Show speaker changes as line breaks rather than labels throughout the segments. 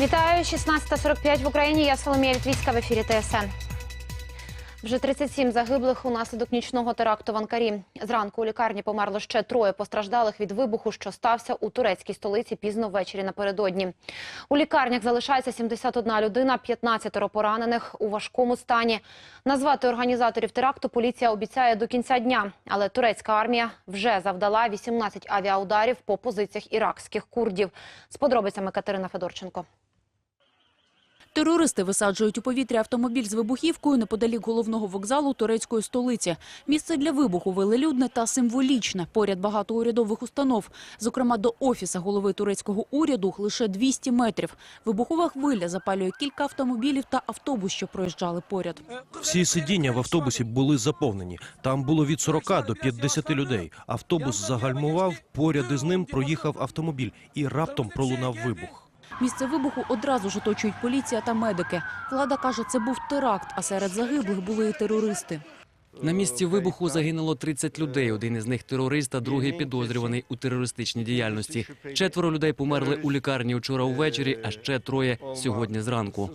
Вітаю 16.45 в Україні. Я Соломія Літвійська в ефірі ТСН. Вже 37 загиблих унаслідок нічного теракту в Анкарі. Зранку у лікарні померло ще троє постраждалих від вибуху, що стався у турецькій столиці пізно ввечері напередодні. У лікарнях залишається 71 людина, 15 поранених у важкому стані. Назвати організаторів теракту поліція обіцяє до кінця дня. Але турецька армія вже завдала 18 авіаударів по позиціях іракських курдів. З подробицями Катерина Федорченко.
Терористи висаджують у повітря автомобіль з вибухівкою неподалік головного вокзалу турецької столиці. Місце для вибуху велелюдне та символічне. Поряд багато урядових установ. Зокрема, до офіса голови турецького уряду лише 200 метрів. Вибухова хвиля запалює кілька автомобілів та автобус, що проїжджали поряд.
Всі сидіння в автобусі були заповнені. Там було від 40 до 50 людей. Автобус загальмував, поряд із ним проїхав автомобіль і раптом пролунав вибух.
Місце вибуху одразу ж оточують поліція та медики. Влада каже, це був теракт, а серед загиблих були і терористи.
На місці вибуху загинуло 30 людей. Один із них терорист, а другий підозрюваний у терористичній діяльності. Четверо людей померли у лікарні вчора увечері, а ще троє сьогодні зранку.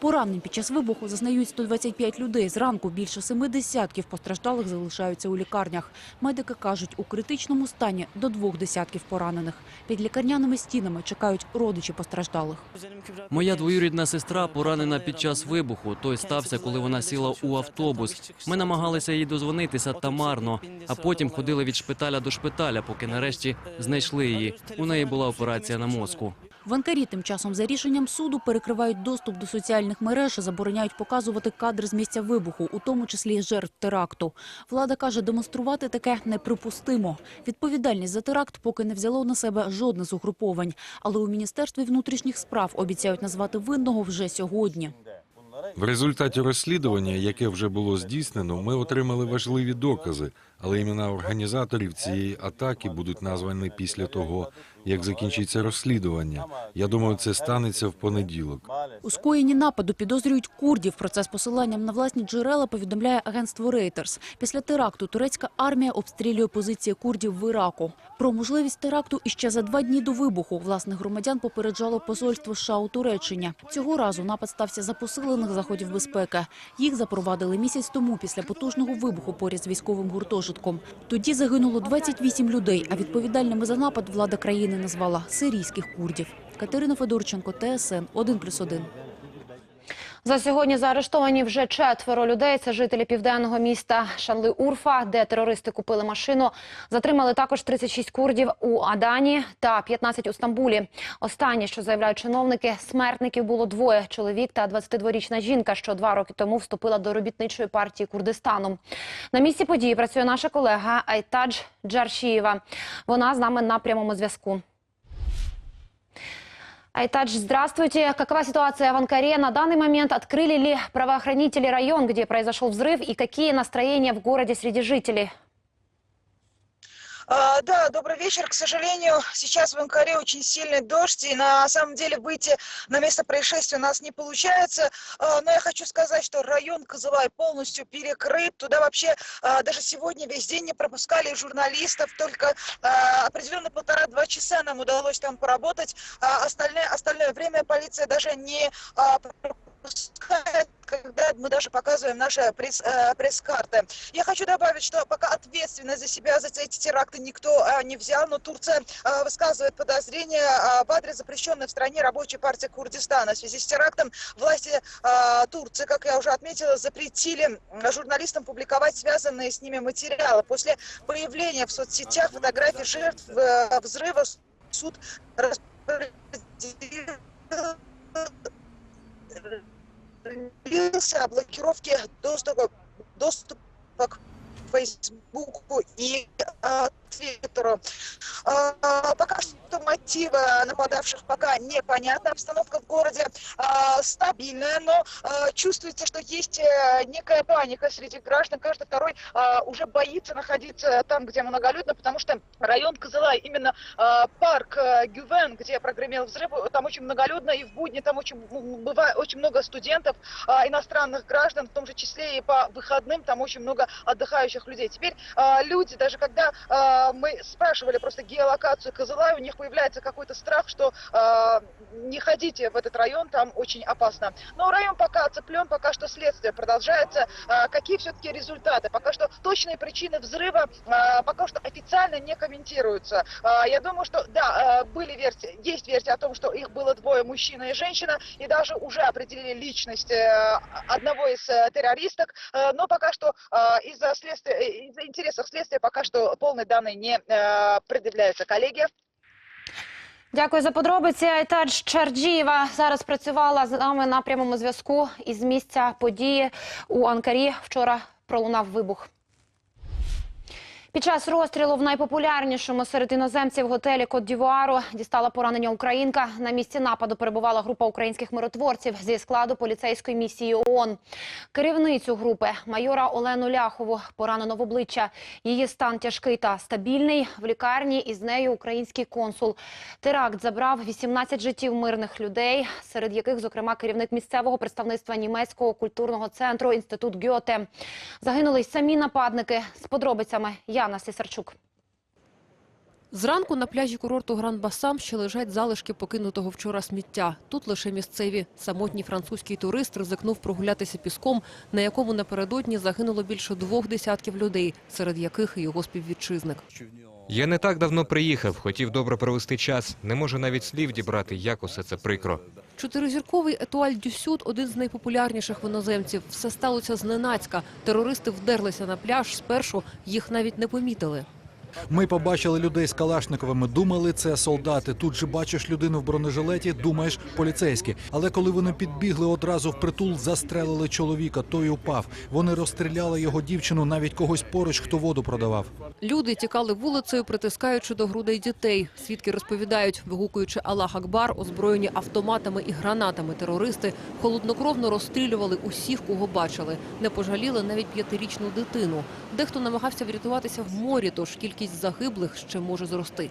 Поранень під час вибуху зазнають 125 людей. Зранку більше семи десятків постраждалих залишаються у лікарнях. Медики кажуть, у критичному стані до двох десятків поранених. Під лікарняними стінами чекають родичі постраждалих.
Моя двоюрідна сестра поранена під час вибуху. Той стався, коли вона сіла у автобус. Ми намагалися їй дозвонитися та марно, а потім ходили від шпиталя до шпиталя, поки нарешті знайшли її. У неї була операція на мозку.
В Анкарі тим часом за рішенням суду перекривають доступ до соціальних мереж і забороняють показувати кадри з місця вибуху, у тому числі жертв теракту. Влада каже, демонструвати таке неприпустимо. Відповідальність за теракт поки не взяло на себе жодне з угруповань. Але у Міністерстві внутрішніх справ обіцяють назвати винного вже сьогодні.
В результаті розслідування, яке вже було здійснено, ми отримали важливі докази, але імена організаторів цієї атаки будуть названі після того, як закінчиться розслідування. Я думаю, це станеться в понеділок.
У скоєнні нападу підозрюють курдів. Про це з посиланням на власні джерела повідомляє агентство Reuters. Після теракту турецька армія обстрілює позиції курдів в Іраку. Про можливість теракту іще за два дні до вибуху власних громадян попереджало посольство США у Туреччині. Цього разу напад стався за посилених заходів безпеки. Їх запровадили місяць тому після потужного вибуху поряд з військовим гуртожитком. Тоді загинуло 28 людей, а відповідальними за напад влада країни назвала сирійських курдів. Катерина Федорченко, ТСН 1+,1.
За сьогодні заарештовані вже четверо людей. Це жителі південного міста Шанли-Урфа, де терористи купили машину. Затримали також 36 курдів у Адані та 15 у Стамбулі. Останнє, що заявляють чиновники, смертників було двоє: чоловік та 22-річна жінка, що два роки тому вступила до робітничої партії Курдистану. На місці події працює наша колега Айтадж Джаршієва. Вона з нами на прямому зв'язку. Айтадж, здравствуйте. Какова ситуация в Анкаре? На данный момент открыли ли правоохранители район, где произошел взрыв, и какие настроения в городе среди жителей?
А, Да, добрый вечер. К сожалению, сейчас в Анкаре очень сильный дождь, и на самом деле выйти на место происшествия у нас не получается. А, Но я хочу сказать, что район Козывай полностью перекрыт. Туда вообще а, даже сегодня весь день не пропускали журналистов. Только определенно полтора-два часа нам удалось там поработать. Остальное, остальное время полиция даже не а, пропускает когда мы даже показываем наши пресс, э, пресс-карты. Я хочу добавить, что пока ответственность за себя, за эти теракты никто э, не взял, но Турция э, высказывает подозрения в адрес запрещенной в стране рабочей партии Курдистана. В связи с терактом власти Турции, как я уже отметила, запретили журналистам публиковать связанные с ними материалы. После появления в соцсетях фотографий жертв взрыва суд добился о блокировке доступа, доступа к Фейсбуку и э, Твиттеру. А, пока что мотивы нападавших пока непонятна. Обстановка в городе а, стабильная, но а, чувствуется, что есть э, некая паника среди граждан. Каждый второй уже боится находиться там, где многолюдно, потому что район Козылай, именно парк э, Гювен, где прогремел взрыв, там очень многолюдно, и в будни там очень, бывает, очень много студентов, иностранных граждан, в том же числе и по выходным там очень много отдыхающих людей. Теперь люди, даже когда мы спрашивали просто геолокацию Козыла, у них появляется какой-то страх, что э, не ходите в этот район, там очень опасно. Но район пока оцеплен, пока что следствие продолжается. Э, какие все-таки результаты? Пока что точные причины взрыва пока что официально не комментируются. Я думаю, что да, были версии, есть версия о том, что их было двое, мужчина и женщина, и даже уже определили личность э, одного из э, террористок, Э, но пока что из-за следствия, из-за интересов следствия пока что полные данные не э, предъявляются. Коллеги.
Дякую за подробиці. Айтадж Чарджієва зараз працювала з нами на прямому зв'язку із місця події у Анкарі. Вчора пролунав вибух. Під час розстрілу в найпопулярнішому серед іноземців готелі Кот-Дівуару дістала поранення українка. На місці нападу перебувала група українських миротворців зі складу поліцейської місії ООН. Керівницю групи майора Олену Ляхову поранено в обличчя. Її стан тяжкий та стабільний. В лікарні із нею український консул. Теракт забрав 18 життів мирних людей, серед яких, зокрема, керівник місцевого представництва німецького культурного центру Інститут Гьоте. Загинули й самі нападники. З подробицями Яна Сісарчук.
Зранку на пляжі курорту Гран-Басам ще лежать залишки покинутого вчора сміття. Тут лише місцеві. Самотній французький турист ризикнув прогулятися піском, на якому напередодні загинуло більше двох десятків людей, серед яких і його співвітчизник.
Я не так давно приїхав, хотів добре провести час. Не можу навіть слів дібрати, як усе це прикро.
Чотиризірковий Етуаль Дюсюд – один з найпопулярніших в іноземців. Все сталося зненацька. Терористи вдерлися на пляж. Спершу їх навіть не помітили.
Ми побачили людей з Калашниковими, думали, це солдати. Тут же бачиш людину в бронежилеті, думаєш поліцейські. Але коли вони підбігли одразу в притул, застрелили чоловіка, той упав. Вони розстріляли його дівчину, навіть когось поруч, хто воду продавав.
Люди тікали вулицею, притискаючи до грудей дітей. Свідки розповідають, вигукуючи Аллах Акбар, озброєні автоматами і гранатами терористи холоднокровно розстрілювали усіх, кого бачили. Не пожаліли навіть п'ятирічну дитину. Дехто намагався врятуватися в морі, тож кількість загиблих ще може зрости.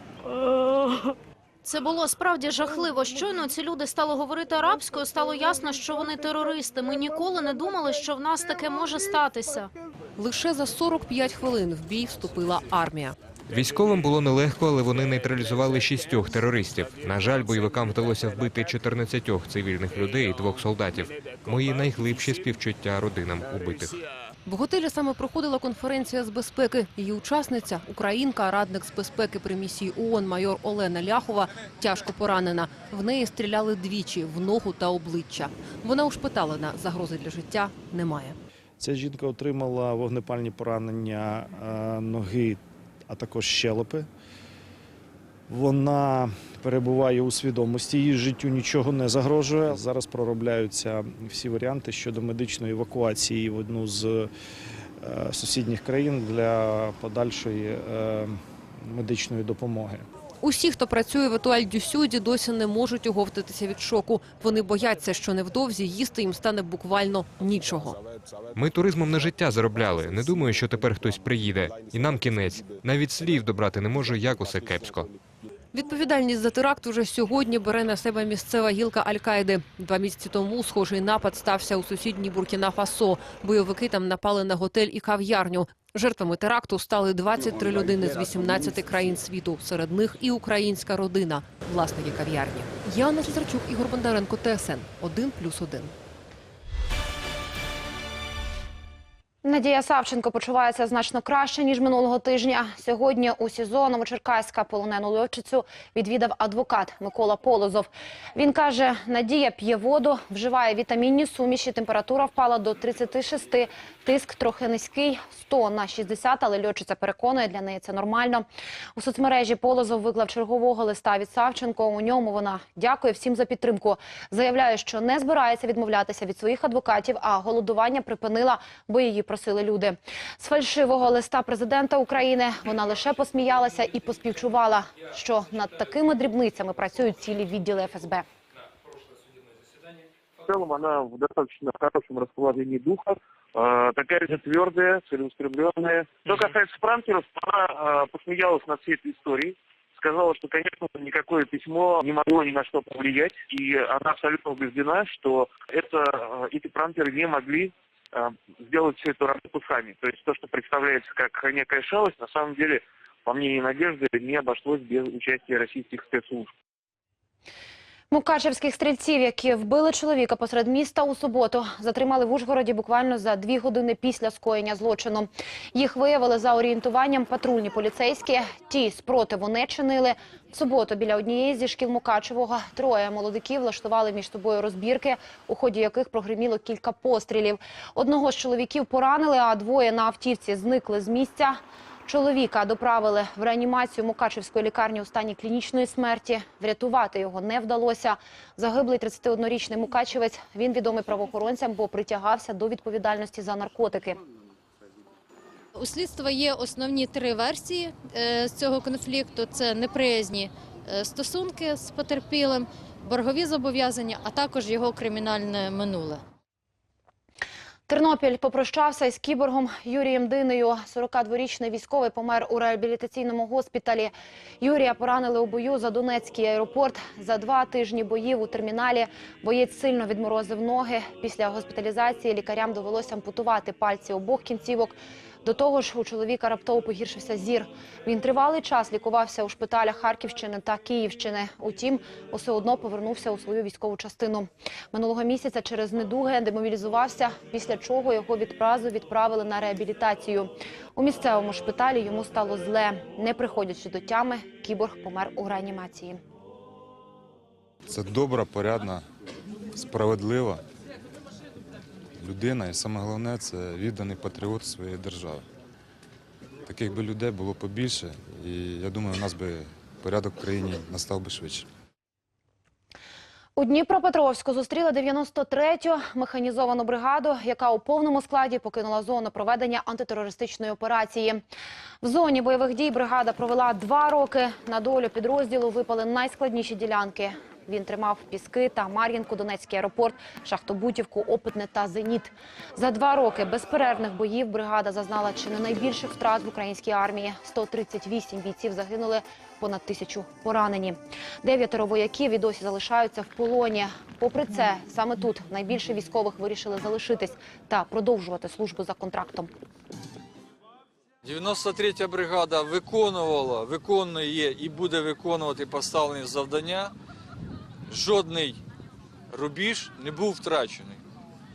Це було справді жахливо. Щойно ці люди стали говорити арабською. Стало ясно, що вони терористи. Ми ніколи не думали, що в нас таке може статися.
Лише за 45 хвилин в бій вступила армія.
Військовим було нелегко, але вони нейтралізували шістьох терористів. На жаль, бойовикам вдалося вбити 14 цивільних людей і двох солдатів. Мої найглибші співчуття родинам убитих.
В готелі саме проходила конференція з безпеки. Її учасниця, українка, радник з безпеки при місії ООН майор Олена Ляхова, тяжко поранена. В неї стріляли двічі в ногу та обличчя. Вона ушпиталена. Загрози для життя немає.
Ця жінка отримала вогнепальні поранення е, ноги, а також щелепи. Вона перебуває у свідомості, її життю нічого не загрожує. Зараз проробляються всі варіанти щодо медичної евакуації в одну з е, сусідніх країн для подальшої е, медичної допомоги.
Усі, хто працює в Етуаль Дюсюді, досі не можуть оговтатися від шоку. Вони бояться, що невдовзі їсти їм стане буквально нічого.
Ми туризмом на життя заробляли. Не думаю, що тепер хтось приїде. І нам кінець. Навіть слів добрати не можу, як усе кепсько.
Відповідальність за теракт уже сьогодні бере на себе місцева гілка Аль-Каїди. Два місяці тому схожий напад стався у сусідній Буркіна-Фасо. Бойовики там напали на готель і кав'ярню. Жертвами теракту стали 23 людини з 18 країн світу. Серед них і українська родина, власники кав'ярні. Яна Сесарчук, Ігор Бондаренко, ТСН 1+,1.
Надія Савченко почувається значно краще, ніж минулого тижня. Сьогодні у СІЗО Новочеркаська полонену льотчицю відвідав адвокат Микола Полозов. Він каже, Надія п'є воду, вживає вітамінні суміші, температура впала до 36, тиск трохи низький, 100 на 60, але льотчиця переконує, для неї це нормально. У соцмережі Полозов виклав чергового листа від Савченко. У ньому вона дякує всім за підтримку. Заявляє, що не збирається відмовлятися від своїх адвокатів, а голодування припинила, бо її просили люди. З фальшивого листа президента України вона лише посміялася і поспівчувала, що над такими дрібницями працюють цілі відділи ФСБ.
В целом она в достаточно хорошем расположении духа, э, такая же твердая, целеустремленная. Что касается пранкеров, она э, посмеялась над всей этой историей, сказала, что, конечно, никакое письмо не могло ни на что повлиять, и она абсолютно убеждена, что это, э, эти пранкеры не могли э, сделать всю эту работу сами. То есть то, что представляется как некая шалость, на самом деле по мнению Надежды, не обошлось без участия российских спецслужб.
Мукачевських стрільців, які вбили чоловіка посеред міста у суботу, затримали в Ужгороді буквально за дві години після скоєння злочину. Їх виявили за орієнтуванням патрульні поліцейські. Ті спротиву не чинили. В суботу біля однієї зі шкіл Мукачевого троє молодиків влаштували між собою розбірки, у ході яких прогриміло кілька пострілів. Одного з чоловіків поранили, а двоє на автівці зникли з місця. Чоловіка доправили в реанімацію Мукачевської лікарні у стані клінічної смерті. Врятувати його не вдалося. Загиблий 31-річний мукачевець. Він відомий правоохоронцям, бо притягався до відповідальності за наркотики.
У слідства є основні три версії е, з цього конфлікту: це неприязні е, стосунки з потерпілим, боргові зобов'язання, а також його кримінальне минуле.
Тернопіль попрощався із кіборгом Юрієм Динею. 42-річний військовий помер у реабілітаційному госпіталі. Юрія поранили у бою за Донецький аеропорт. За два тижні боїв у терміналі боєць сильно відморозив ноги. Після госпіталізації лікарям довелося ампутувати пальці обох кінцівок. До того ж, у чоловіка раптово погіршився зір. Він тривалий час лікувався у шпиталях Харківщини та Київщини. Утім, усе одно повернувся у свою військову частину. Минулого місяця через недуги демобілізувався, після чого його відразу відправили на реабілітацію. У місцевому шпиталі йому стало зле. Не приходячи до тями, кіборг помер у реанімації.
Це добра, порядна, справедлива людина. І саме головне це відданий патріот своєї держави. Таких би людей було побільше, і я думаю, у нас би порядок в країні настав би швидше.
У Дніпропетровську зустріли 93-ю механізовану бригаду, яка у повному складі покинула зону проведення антитерористичної операції. В зоні бойових дій бригада провела два роки. На долю підрозділу випали найскладніші ділянки. Він тримав Піски та Мар'їнку, Донецький аеропорт, Шахтобутівку, Опитне та Зеніт. За два роки безперервних боїв бригада зазнала чи не найбільших втрат в українській армії. 138 бійців загинули, понад тисячу поранені. Дев'ятеро вояків і досі залишаються в полоні. Попри це, саме тут найбільше військових вирішили залишитись та продовжувати службу за контрактом.
93-я бригада виконувала, виконує і буде виконувати поставлені завдання Жодний рубіж не був втрачений.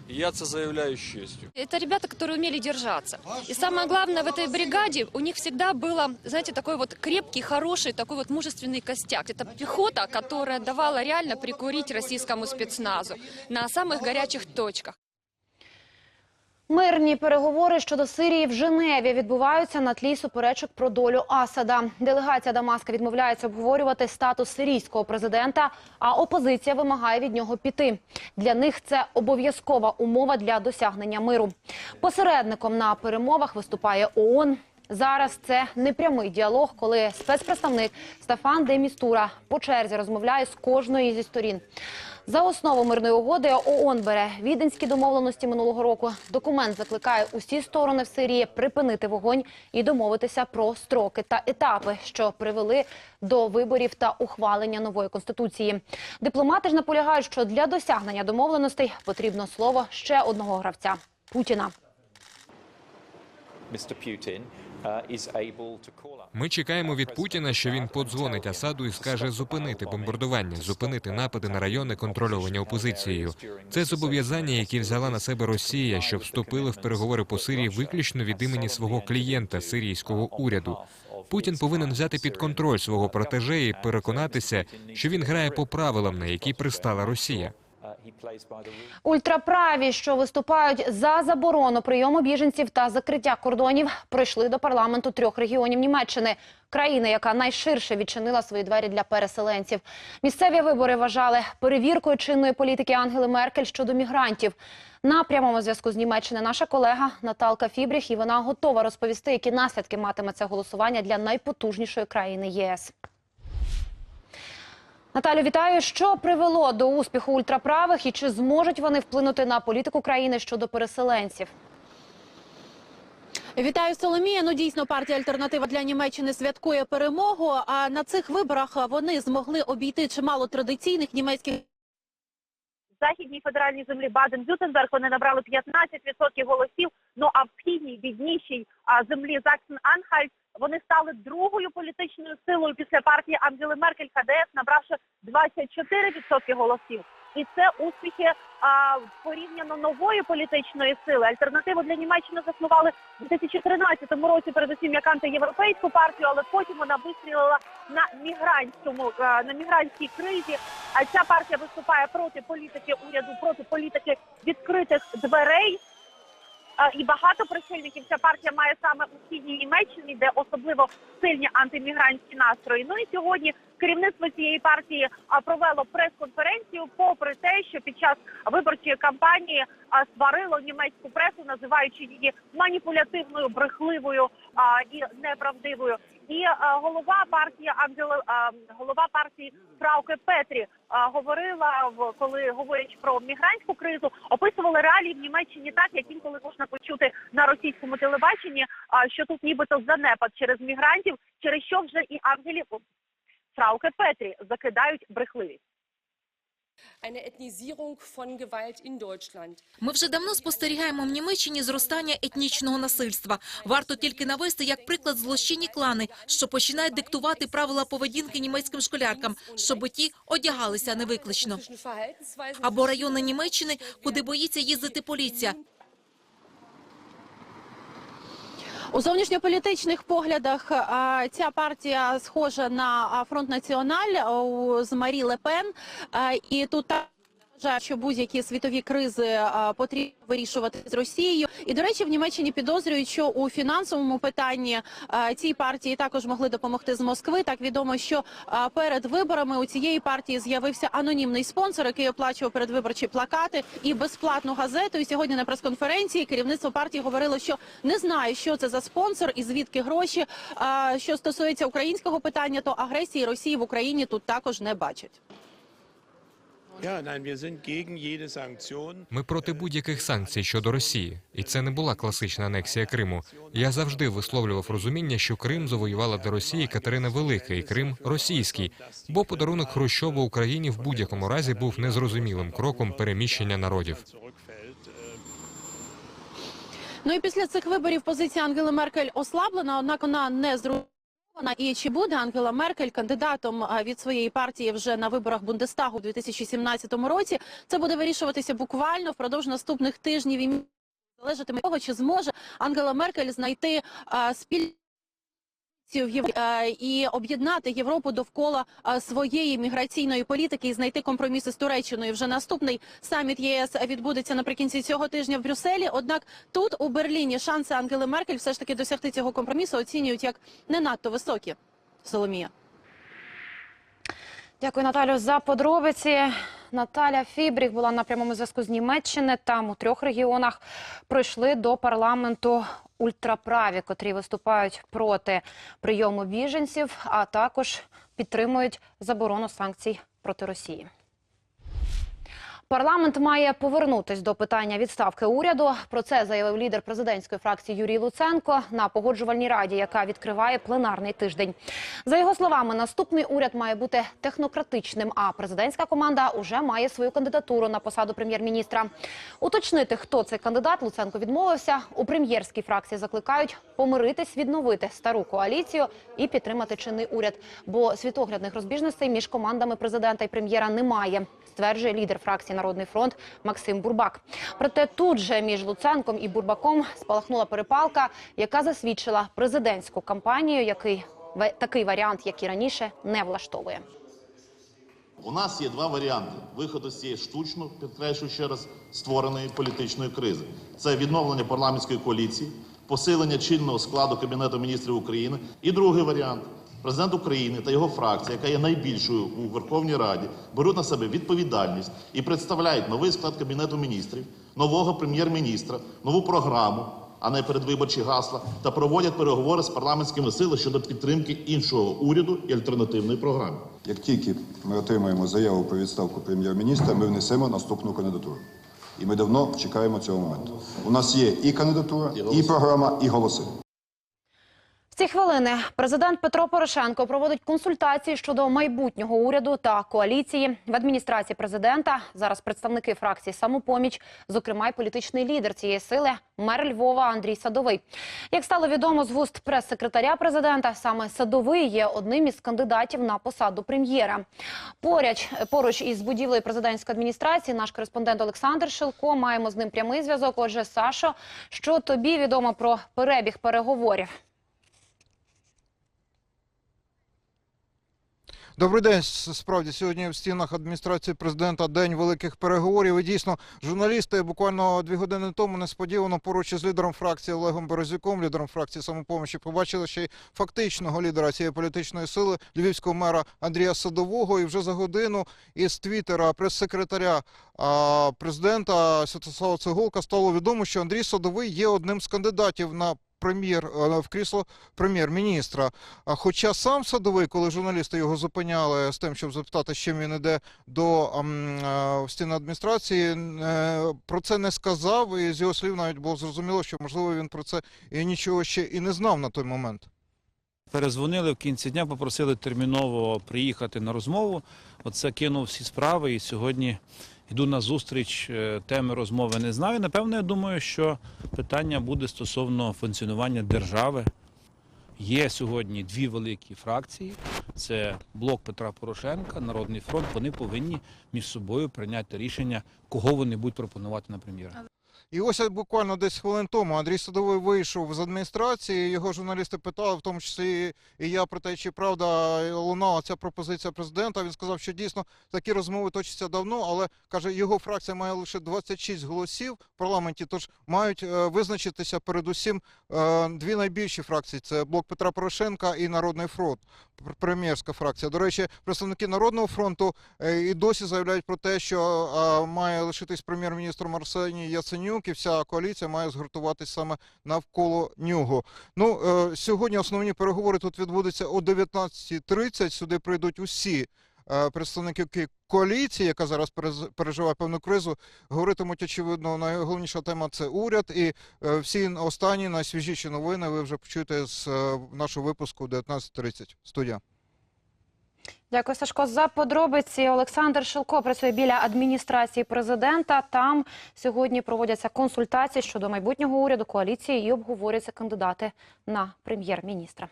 І я це заявляю з честю.
Это ребята, которые умели держаться. И самое главное в этой бригаде, у них всегда было, знаете, такой вот крепкий, хороший, такой вот мужественный костяк. Это пехота, которая давала реально прикурить российскому спецназу на самых горячих точках.
Мирні переговори щодо Сирії в Женеві відбуваються на тлі суперечок про долю Асада. Делегація Дамаска відмовляється обговорювати статус сирійського президента, а опозиція вимагає від нього піти. Для них це обов'язкова умова для досягнення миру. Посередником на перемовах виступає ООН. Зараз це непрямий діалог, коли спецпредставник Стефан де Містура по черзі розмовляє з кожної зі сторін. За основу мирної угоди ООН бере віденські домовленості минулого року. Документ закликає усі сторони в Сирії припинити вогонь і домовитися про строки та етапи, що привели до виборів та ухвалення нової конституції. Дипломати ж наполягають, що для досягнення домовленостей потрібно слово ще одного гравця Путіна.
Ми чекаємо від Путіна, що він подзвонить Асаду і скаже зупинити бомбардування, зупинити напади на райони, контрольовані опозицією. Це зобов'язання, які взяла на себе Росія, що вступили в переговори по Сирії виключно від імені свого клієнта сирійського уряду. Путін повинен взяти під контроль свого протеже і переконатися, що він грає по правилам, на які пристала Росія.
Ультраправі, що виступають за заборону прийому біженців та закриття кордонів, прийшли до парламенту трьох регіонів Німеччини, країни, яка найширше відчинила свої двері для переселенців. Місцеві вибори вважали перевіркою чинної політики Ангели Меркель щодо мігрантів. На прямому зв'язку з Німеччини наша колега Наталка Фібріх, і вона готова розповісти, які наслідки матиме це голосування для найпотужнішої країни ЄС. Наталю, вітаю. Що привело до успіху ультраправих і чи зможуть вони вплинути на політику країни щодо переселенців?
Вітаю Соломія. Ну дійсно партія Альтернатива для Німеччини святкує перемогу. А на цих виборах вони змогли обійти чимало традиційних німецьких
західній федеральній землі Баден-Вюртемберг вони набрали 15% голосів. Ну а в східній біднішій а, землі Заксен-Анхальт Вони стали другою політичною силою після партії Ангели Меркель КДС, набравши 24% голосів. І це успіхи а, порівняно нової політичної сили. Альтернативу для Німеччини заснували у 2013 році, передусім як антиєвропейську партію, але потім вона вистрілила на мігрантському а, на мігрантській кризі. А ця партія виступає проти політики уряду, проти політики відкритих дверей. А, І багато прихильників ця партія має саме у східній Німеччині, де особливо сильні антимігрантські настрої. Ну і сьогодні керівництво цієї партії провело прес-конференцію, попри те, що під час виборчої кампанії сварило німецьку пресу, називаючи її маніпулятивною, брехливою і неправдивою. І голова партії Ангела голова партії Фрауке Петрі говорила коли говорячи про мігрантську кризу, описували реалії в Німеччині так, як інколи можна почути на російському телебаченні, що тут нібито занепад через мігрантів, через що вже і Ангелі Фрауке Петрі закидають брехливість.
Ми вже давно спостерігаємо в Німеччині зростання етнічного насильства. Варто тільки навести як приклад злочинні клани, що починають диктувати правила поведінки німецьким школяркам, щоб ті одягалися невиклично. Або райони Німеччини, куди боїться їздити поліція.
У зовнішньополітичних поглядах ця партія схожа на фронт Національ у- з Марі Лепен. І тут вважають, що будь-які світові кризи потрібно вирішувати з Росією. І до речі, в Німеччині підозрюють, що у фінансовому питанні а, цій партії також могли допомогти з Москви. Так відомо, що перед виборами у цієї партії з'явився анонімний спонсор, який оплачував передвиборчі плакати і безплатну газету. І сьогодні на прес-конференції керівництво партії говорило, що не знає, що це за спонсор і звідки гроші. Що стосується українського питання, то агресії Росії в Україні тут також не бачать.
Ми проти будь-яких санкцій щодо Росії, і це не була класична анексія Криму. Я завжди висловлював розуміння, що Крим завоювала для Росії Катерина Велика, і Крим російський, бо подарунок Хрущова Україні в будь-якому разі був незрозумілим кроком переміщення народів.
Ну і після цих виборів позиція Ангели Меркель ослаблена, однак вона не зруйнована. І чи буде Ангела Меркель кандидатом від своєї партії вже на виборах Бундестагу у 2017 році? Це буде вирішуватися буквально впродовж наступних тижнів і залежатиме того, чи зможе Ангела Меркель знайти а, спільну позицію в Європі, е, і об'єднати Європу довкола е, своєї міграційної політики і знайти компроміси з Туреччиною. Вже наступний саміт ЄС відбудеться наприкінці цього тижня в Брюсселі. Однак тут у Берліні шанси Ангели Меркель все ж таки досягти цього компромісу оцінюють як не надто високі. Соломія.
Дякую, Наталю, за подробиці. Наталя Фібріх була на прямому зв'язку з Німеччини. Там у трьох регіонах прийшли до парламенту ультраправі, котрі виступають проти прийому біженців, а також підтримують заборону санкцій проти Росії. Парламент має повернутись до питання відставки уряду. Про це заявив лідер президентської фракції Юрій Луценко на погоджувальній раді, яка відкриває пленарний тиждень. За його словами, наступний уряд має бути технократичним. А президентська команда уже має свою кандидатуру на посаду прем'єр-міністра. Уточнити, хто цей кандидат, Луценко відмовився. У прем'єрській фракції закликають помиритись, відновити стару коаліцію і підтримати чинний уряд. Бо світоглядних розбіжностей між командами президента і прем'єра немає. Стверджує лідер фракції Народний фронт Максим Бурбак. Проте тут же між Луценком і Бурбаком спалахнула перепалка, яка засвідчила президентську кампанію, який такий варіант, як і раніше, не влаштовує.
У нас є два варіанти виходу з цієї штучно, підкреслюю ще раз, створеної політичної кризи. Це відновлення парламентської коаліції, посилення чинного складу Кабінету міністрів України. І другий варіант президент України та його фракція, яка є найбільшою у Верховній Раді, беруть на себе відповідальність і представляють новий склад Кабінету міністрів, нового прем'єр-міністра, нову програму, а не передвиборчі гасла, та проводять переговори з парламентськими силами щодо підтримки іншого уряду і альтернативної програми.
Як тільки ми отримаємо заяву про відставку прем'єр-міністра, ми внесемо наступну кандидатуру. І ми давно чекаємо цього моменту. У нас є і кандидатура, і програма, і голоси.
Ці хвилини президент Петро Порошенко проводить консультації щодо майбутнього уряду та коаліції в адміністрації президента. Зараз представники фракції самопоміч, зокрема й політичний лідер цієї сили, мер Львова Андрій Садовий. Як стало відомо з вуст прес-секретаря президента, саме Садовий є одним із кандидатів на посаду прем'єра. Поряд поруч із будівлею президентської адміністрації наш кореспондент Олександр Шилко. Маємо з ним прямий зв'язок. Отже, Сашо, що тобі відомо про перебіг переговорів?
Добрий день. Справді сьогодні в стінах адміністрації президента день великих переговорів. І дійсно, журналісти буквально дві години тому несподівано поруч із лідером фракції Олегом Березюком, лідером фракції самопомощі, побачили ще й фактичного лідера цієї політичної сили львівського мера Андрія Садового. І вже за годину із твіттера прес-секретаря президента Святослава Цегулка стало відомо, що Андрій Садовий є одним з кандидатів на прем'єр е, в крісло прем'єр-міністра. Хоча сам садовий, коли журналісти його зупиняли з тим, щоб запитати, чим він іде до е, стіни адміністрації, е, про це не сказав. І з його слів навіть було зрозуміло, що можливо він про це і нічого ще і не знав на той момент.
Перезвонили в кінці дня, попросили терміново приїхати на розмову. Оце кинув всі справи і сьогодні йду на зустріч. Е, Теми розмови не знаю. Напевно, я думаю, що питання буде стосовно функціонування держави. Є сьогодні дві великі фракції: це блок Петра Порошенка, Народний фронт. Вони повинні між собою прийняти рішення, кого вони будуть пропонувати на прем'єра.
І ось буквально десь хвилин тому Андрій Садовий вийшов з адміністрації. Його журналісти питали, в тому числі і я про те, чи правда лунала ця пропозиція президента. Він сказав, що дійсно такі розмови точаться давно, але каже, його фракція має лише 26 голосів в парламенті. Тож мають е, визначитися передусім е, дві найбільші фракції: це блок Петра Порошенка і Народний фронт, прем'єрська фракція. До речі, представники Народного фронту е, і досі заявляють про те, що має лишитись прем'єр-міністром Арсеній Яценюк, і вся коаліція має згуртуватись саме навколо нього. Ну е, сьогодні основні переговори тут відбудуться о 19.30. Сюди прийдуть усі. е, Представники коаліції, яка зараз переживає певну кризу, говоритимуть очевидно. Найголовніша тема це уряд. І е, всі останні найсвіжіші новини ви вже почуєте з е, нашого випуску 19.30. Студія.
Дякую, Сашко, за подробиці. Олександр Шилко працює біля адміністрації президента. Там сьогодні проводяться консультації щодо майбутнього уряду коаліції і обговорюються кандидати на прем'єр-міністра.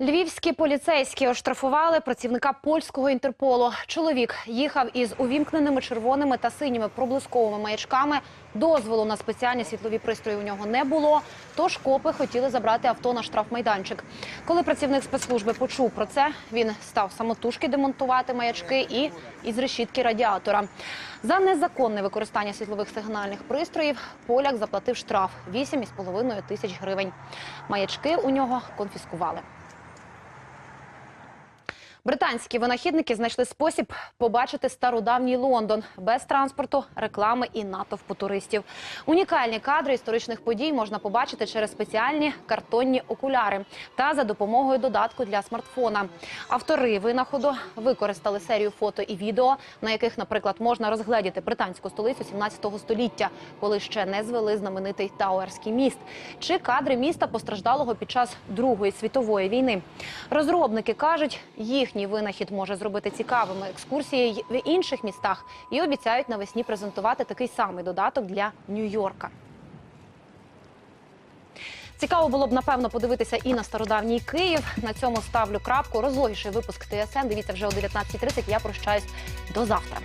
Львівські поліцейські оштрафували працівника польського інтерполу. Чоловік їхав із увімкненими червоними та синіми проблисковими маячками. Дозволу на спеціальні світлові пристрої у нього не було. Тож копи хотіли забрати авто на штрафмайданчик. Коли працівник спецслужби почув про це, він став самотужки демонтувати маячки і із решітки радіатора. За незаконне використання світлових сигнальних пристроїв поляк заплатив штраф 8,5 тисяч гривень. Маячки у нього конфіскували. Британські винахідники знайшли спосіб побачити стародавній Лондон без транспорту, реклами і натовпу туристів. Унікальні кадри історичних подій можна побачити через спеціальні картонні окуляри та за допомогою додатку для смартфона. Автори винаходу використали серію фото і відео, на яких, наприклад, можна розгледіти британську столицю 17 століття, коли ще не звели знаменитий Тауерський міст, чи кадри міста постраждалого під час Другої світової війни. Розробники кажуть, їхній винахід може зробити цікавими екскурсії в інших містах і обіцяють навесні презентувати такий самий додаток для Нью-Йорка. Цікаво було б напевно подивитися і на стародавній Київ. На цьому ставлю крапку. Розлогіший випуск ТСН. Дивіться вже о 19.30. Я прощаюсь до завтра.